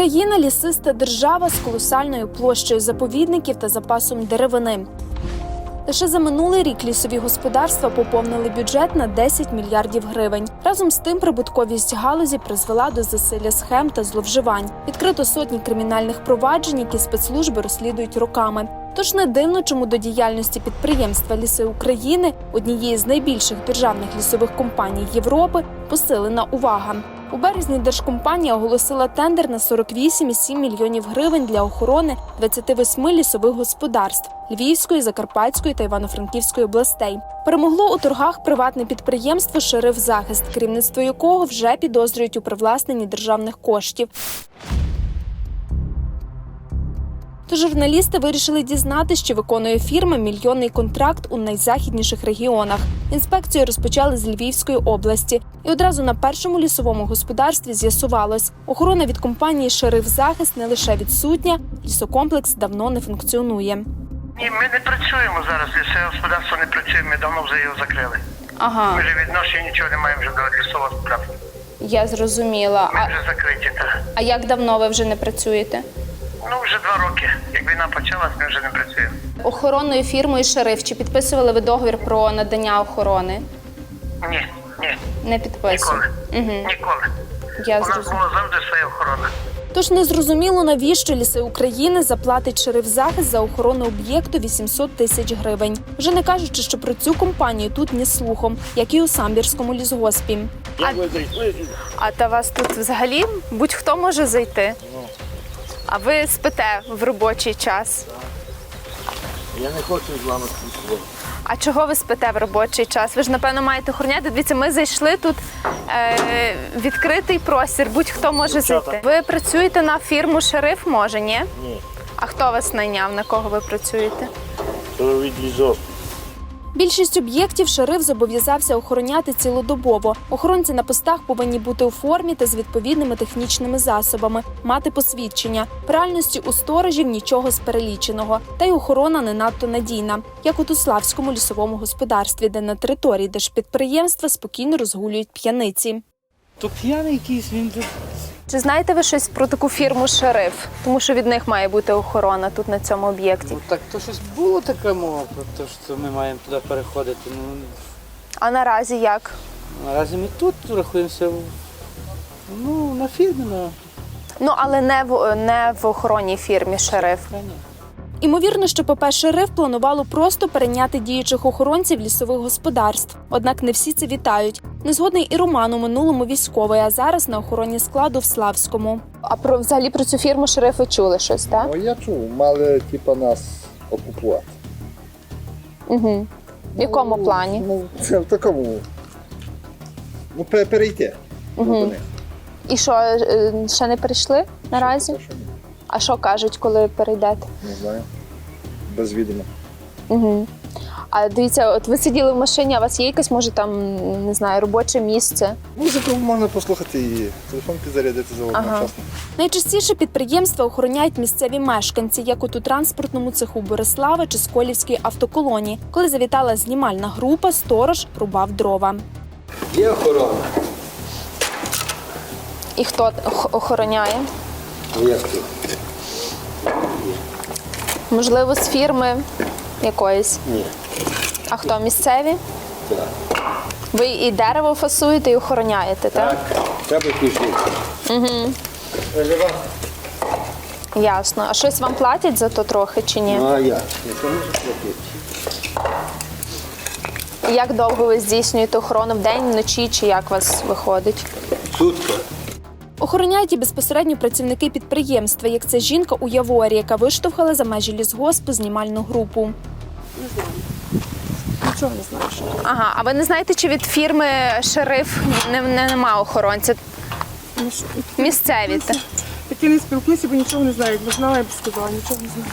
Україна лісиста держава з колосальною площею заповідників та запасом деревини. Лише за минулий рік лісові господарства поповнили бюджет на 10 мільярдів гривень. Разом з тим, прибутковість галузі призвела до засилля схем та зловживань. Відкрито сотні кримінальних проваджень, які спецслужби розслідують роками. Тож не дивно, чому до діяльності підприємства Ліси України, однієї з найбільших державних лісових компаній Європи, посилена увага. У березні держкомпанія оголосила тендер на 48,7 мільйонів гривень для охорони 28 лісових господарств Львівської, Закарпатської та Івано-Франківської областей. Перемогло у торгах приватне підприємство Шериф Захист, керівництво якого вже підозрюють у привласненні державних коштів. То журналісти вирішили дізнати, що виконує фірма мільйонний контракт у найзахідніших регіонах. Інспекцію розпочали з Львівської області, і одразу на першому лісовому господарстві з'ясувалось, охорона від компанії Шериф Захист не лише відсутня, лісокомплекс давно не функціонує. Ні, ми не працюємо зараз. Лісове господарство не працює. Ми давно вже його закрили. Ага, Ми вже відношення нічого не маємо вже до лісового господарства. я зрозуміла. Ми А, вже закриті. Та. а як давно ви вже не працюєте? Ну вже два роки. Як війна почалась, ми вже не працюємо. Охоронною фірмою Шериф чи підписували ви договір про надання охорони? Ні, Не підписували. ніколи. Угу. Ніколи. Я У нас зрозуміла. була завжди своя охорона. Тож незрозуміло, навіщо ліси України заплатить шериф захист за охорону об'єкту 800 тисяч гривень. Вже не кажучи, що про цю компанію тут ні слухом, як і у самбірському лісгоспі. Як ви зайшли? А та вас тут взагалі будь-хто може зайти. А ви спите в робочий час. Я не хочу з вами спілкуватися. А чого ви спите в робочий час? Ви ж напевно маєте охороняти. Дивіться, ми зайшли тут е, відкритий простір, будь-хто може Дівчата. зайти. Ви працюєте на фірму шериф, може, ні? Ні. А хто вас найняв? На кого ви працюєте? То від. Більшість об'єктів шериф зобов'язався охороняти цілодобово. Охоронці на постах повинні бути у формі та з відповідними технічними засобами, мати посвідчення. В реальності у сторожів нічого з переліченого, та й охорона не надто надійна, як у Туславському лісовому господарстві, де на території держпідприємства спокійно розгулюють п'яниці. То п'яний якийсь він. Чи знаєте ви щось про таку фірму шериф? Тому що від них має бути охорона тут на цьому об'єкті. Ну так то щось було така мова про те, що ми маємо туди переходити. Ну А наразі як? наразі ми тут рахуємося в- ну, на фірмі, на Ну але не в не в охоронній фірмі шериф. охороні. Імовірно, що ПП «Шериф» планувало просто перейняти діючих охоронців лісових господарств. Однак не всі це вітають. Незгодний і Роман у минулому військовий, а зараз на охороні складу в Славському. А про взагалі про цю фірму шериф ви чули щось, так? Ну, я чув, мали типа нас окупувати. Угу. В якому Ну, плані? Ну, це в такому. Ну, пе- перейти. Мгм. до них. І що е, ще не прийшли наразі? Те, що ні. А що кажуть, коли перейдете? Не знаю. Без відома. Угу. А дивіться, от ви сиділи в машині, а у вас є якесь, може, там не знаю, робоче місце? Музику можна послухати і телефон підзарядити за одночасно. Найчастіше підприємства охороняють місцеві мешканці, як от у транспортному цеху Борислава чи Сколівській автоколонії. Коли завітала знімальна група, сторож рубав дрова. Є охорона? І хто ох- охороняє? Як тут? Можливо, з фірми якоїсь. Ні. А хто місцеві? Так. Ви і дерево фасуєте, і охороняєте, так? Так. Треба ключі. Ясно. А щось вам платять за то трохи чи ні? Ну а як? Якщо можеш платити? Як довго ви здійснюєте охорону в день, вночі, чи як у вас виходить? Сутка. Охороняють і безпосередньо працівники підприємства, як це жінка у Яворі, яка виштовхала за межі лісгоспу знімальну групу. Не знаю, нічого не знаю. Ага, а ви не знаєте, чи від фірми шериф не, не нема охоронця? Місцеві. та? Такі не спілкуюся, бо нічого не знаю. Якби знала, я б сказала, нічого не знаю.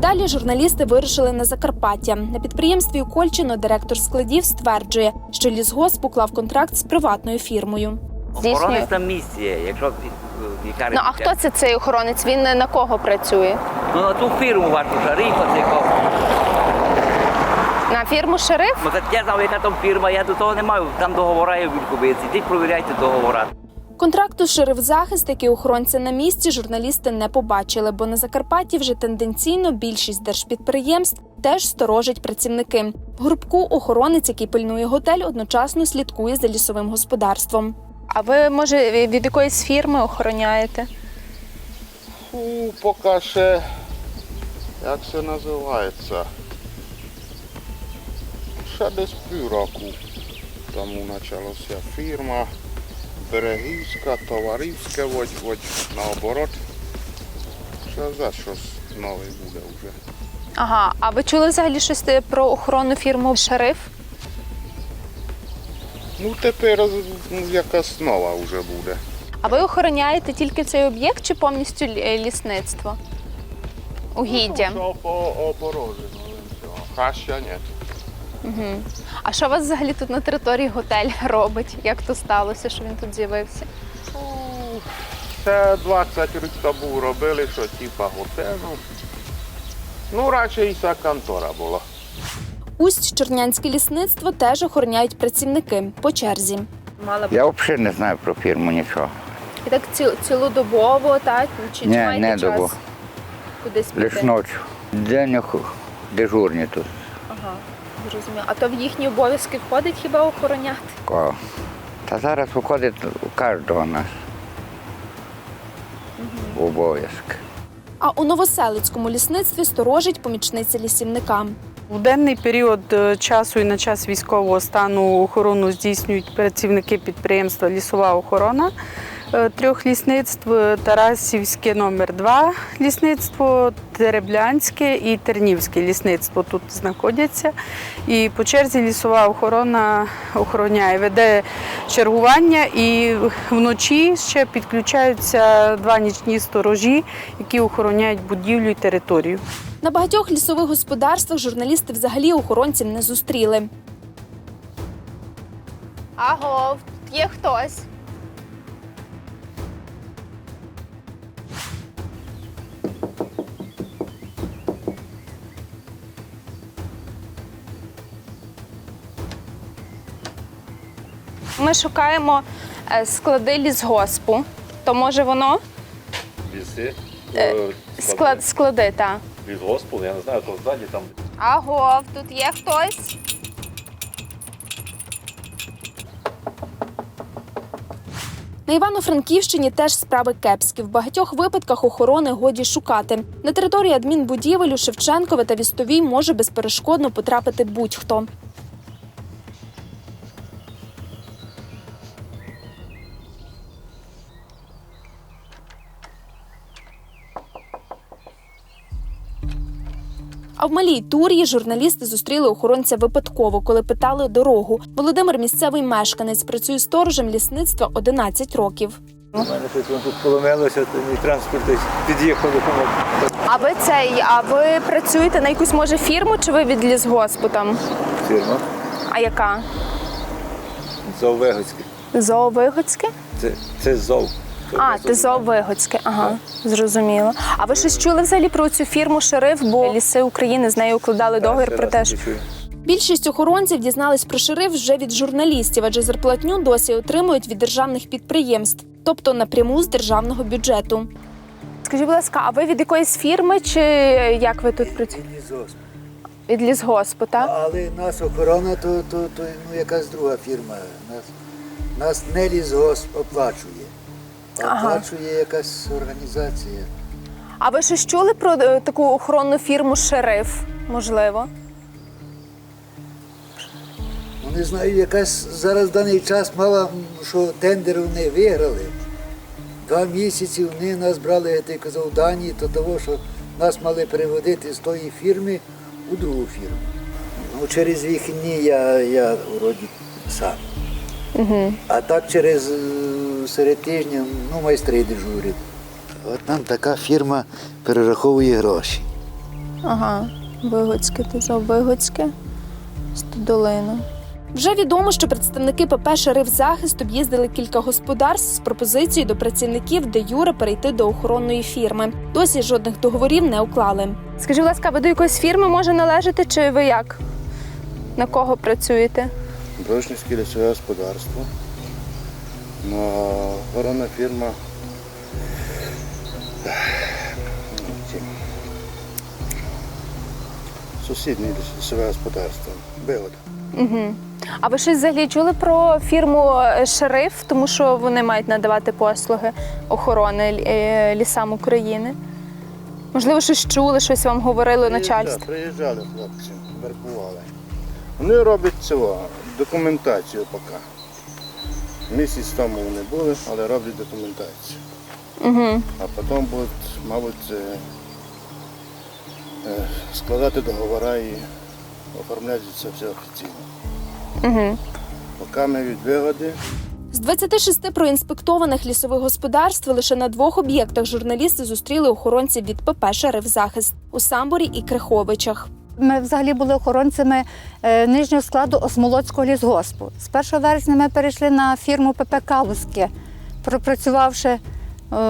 Далі журналісти вирушили на Закарпаття. На підприємстві у Кольчино директор складів стверджує, що лісгосп уклав контракт з приватною фірмою. Охоронець там місці якщо в лікарні. Ну а хто це цей охоронець? Він на кого працює? Ну на ту фірму вашу шарифа, це кого. На фірму шериф? Ну, так я знав, яка там фірма, я до того не маю. Там договора є в Вілковиці. Йдіть провіряйте договора. Контракту «Шерифзахист», який охоронці на місці, журналісти не побачили, бо на Закарпатті вже тенденційно більшість держпідприємств теж сторожать працівники. Групку охоронець, який пильнує готель, одночасно слідкує за лісовим господарством. А ви, може, від якоїсь фірми охороняєте? Фу, поки ще, як це називається? Ще десь півроку тому почалася фірма Берегівська, товариська, от, от наоборот. Ще за щось нове буде вже. Ага, а ви чули взагалі щось про охоронну фірму шериф? Ну тепер ну, якась нова вже буде. А ви охороняєте тільки цей об'єкт чи повністю е, лісництво? Угіддя. По оборожено, хаща ні. А що у вас взагалі тут на території готель робить? Як то сталося, що він тут з'явився? Ще 20 років тому робили, що типа готелю. Ну, радше і ця контора була. Усть Чернянське лісництво теж охороняють працівники по черзі. Я взагалі не знаю про фірму нічого. І так ці, цілодобово, так? Чи, Ні, чи маєте не час добу. кудись піти? Лише ночі. День ох- дежурні тут. Ага, зрозуміло. А то в їхні обов'язки входить хіба охороняти? Ко. Та зараз виходить у кожного нас. Обов'язок. А у Новоселицькому лісництві сторожить помічниця лісівника. У денний період е, часу і на час військового стану охорону здійснюють працівники підприємства Лісова охорона трьох лісництв е, Тарасівське номер 2 лісництво, Тереблянське і Тернівське лісництво тут знаходяться. І по черзі лісова охорона охороняє, веде чергування і вночі ще підключаються два нічні сторожі, які охороняють будівлю і територію. На багатьох лісових господарствах журналісти взагалі охоронців не зустріли. Аго, тут є хтось. Ми шукаємо е, склади лісгоспу. То може воно? Ліси. Е, Склад, склади, так. Від госпу, я не знаю, то ззаді там. Аго, тут є хтось. На Івано-Франківщині теж справи кепські. В багатьох випадках охорони годі шукати. На території адмінбудівель у Шевченкове та Вістовій може безперешкодно потрапити будь-хто. А в малій турії журналісти зустріли охоронця випадково, коли питали дорогу. Володимир місцевий мешканець працює сторожем лісництва 11 років. У мене щось воно тут поломилося, то мій транспорт десь під'їхав допомог. А ви цей, а ви працюєте на якусь може фірму чи ви від лісгоспу там? Фірма. А яка? Зоовигоцьке. Зоовигоцьке? Це, це зов. А, ти зоовигоцьке, ага, зрозуміло. А ви щось чули взагалі про цю фірму шериф, бо ліси України з нею укладали договір про те, що Більшість охоронців дізнались про шериф вже від журналістів, адже зарплатню досі отримують від державних підприємств, тобто напряму з державного бюджету. Скажіть, будь ласка, а ви від якоїсь фірми чи як ви тут працюєте? Від лісгоспу, так? Але нас охорона, то, то, то ну, якась друга фірма. Нас, нас не лісгосп оплачує. Оплачує якась організація. А ви щось чули про е, таку охоронну фірму шериф? Можливо. Ну не знаю, якась зараз в даний час мала, що тендер вони виграли. Два місяці вони нас брали, я тобі казав, дані, то того, що нас мали переводити з тої фірми у другу фірму. Ну, через вихідні я, я вроді сам. А так через е, серед тижня ну, майстри дежурять. От нам така фірма перераховує гроші. Ага, Вигоцьке, ти Зоовигоцьке, Стодолина. Вже відомо, що представники ПП «Шериф Захист» об'їздили кілька господарств з пропозицією до працівників де юре перейти до охоронної фірми. Досі жодних договорів не уклали. Скажіть, будь ласка, ви до якоїсь фірми може належати, чи ви як? На кого працюєте? Брошницьке лісове господарство. Ну, Охоронна фірма. Сусіднє лісове господарство. Бигода. Угу. А ви щось взагалі чули про фірму е, Шериф, тому що вони мають надавати послуги охорони е, лісам України? Можливо, щось чули, щось вам говорило начальство? Приїжджали хлопці, вербували. Вони роблять цього, документацію поки. Місяць тому вони були, але роблять документацію. Угу. А потім будуть, мабуть, е, е, складати договори і оформляти це все офіційно. Угу. Поки ми від вигоди. З 26 проінспектованих лісових господарств лише на двох об'єктах журналісти зустріли охоронців від ПП «Шерифзахист» у Самборі і Криховичах. Ми взагалі були охоронцями е, нижнього складу Осмолоцького лісгоспу. З 1 вересня ми перейшли на фірму ПП Калузьке, пропрацювавши е,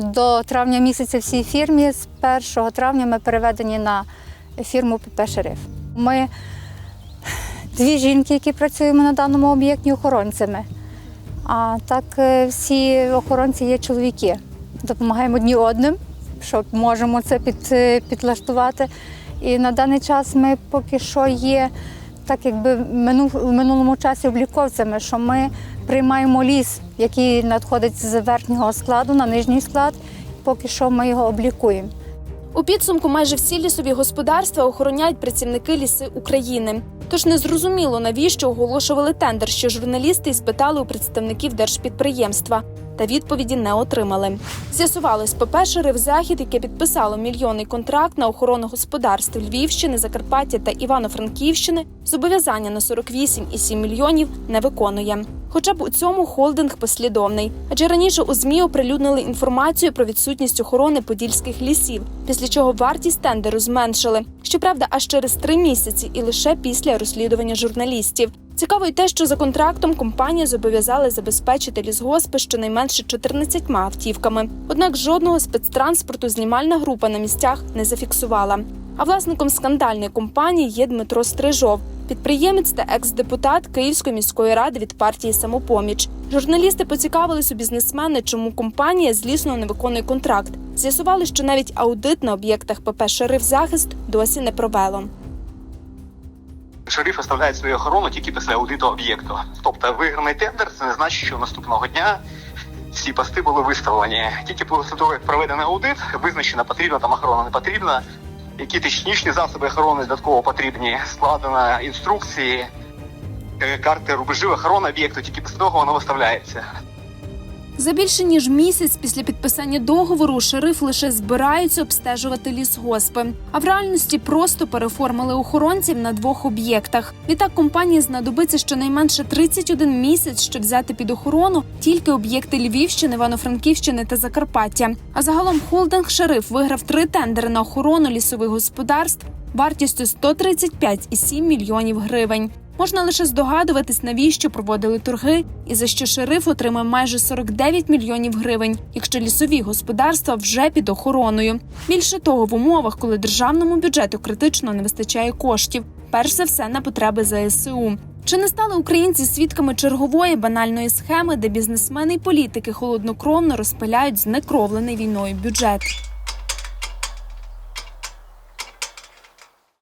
до травня місяця в цій фірмі. З 1 травня ми переведені на фірму ПП Шериф. Ми дві жінки, які працюємо на даному об'єкті охоронцями. А так е, всі охоронці є чоловіки. Допомагаємо одні одним, що можемо це під, підлаштувати. І на даний час ми поки що є так, якби в минулому часі обліковцями, що ми приймаємо ліс, який надходить з верхнього складу на нижній склад. Поки що ми його облікуємо. У підсумку майже всі лісові господарства охороняють працівники ліси України. Тож незрозуміло, навіщо оголошували тендер, що журналісти і спитали у представників держпідприємства. Та відповіді не отримали. З'ясувалось, ПП «Шериф Захід, яке підписало мільйонний контракт на охорону господарств Львівщини, Закарпаття та Івано-Франківщини, зобов'язання на 48,7 мільйонів не виконує. Хоча б у цьому холдинг послідовний, адже раніше у змі оприлюднили інформацію про відсутність охорони подільських лісів, після чого вартість тендеру зменшили. Щоправда, аж через три місяці і лише після розслідування журналістів. Цікаво й те, що за контрактом компанія зобов'язала забезпечити лісгоспи щонайменше 14 автівками. Однак жодного спецтранспорту знімальна група на місцях не зафіксувала. А власником скандальної компанії є Дмитро Стрижов, підприємець та екс-депутат Київської міської ради від партії Самопоміч. Журналісти поцікавились у бізнесмени, чому компанія злісно не виконує контракт. З'ясували, що навіть аудит на об'єктах ПП «Шериф Захист досі не провело. Шериф оставляє свою охорону тільки після аудиту об'єкту. Тобто виграний тендер, це не значить, що наступного дня всі пости були виставлені. Тільки після того, як проведений аудит, визначена потрібна там охорона, не потрібна. Які технічні засоби охорони додатково потрібні, складено інструкції, е, карти рубежів охорони об'єкту, тільки після того воно виставляється. За більше ніж місяць після підписання договору шериф лише збираються обстежувати лісгоспи, а в реальності просто переформили охоронців на двох об'єктах. Відтак компанії знадобиться щонайменше 31 місяць, щоб взяти під охорону тільки об'єкти Львівщини, Івано-Франківщини та Закарпаття. А загалом холдинг шериф виграв три тендери на охорону лісових господарств вартістю 135,7 мільйонів гривень. Можна лише здогадуватись, навіщо проводили торги, і за що шериф отримав майже 49 мільйонів гривень, якщо лісові господарства вже під охороною. Більше того, в умовах, коли державному бюджету критично не вистачає коштів, перш за все на потреби ЗСУ. Чи не стали українці свідками чергової банальної схеми, де бізнесмени і політики холоднокровно розпиляють знекровлений війною бюджет?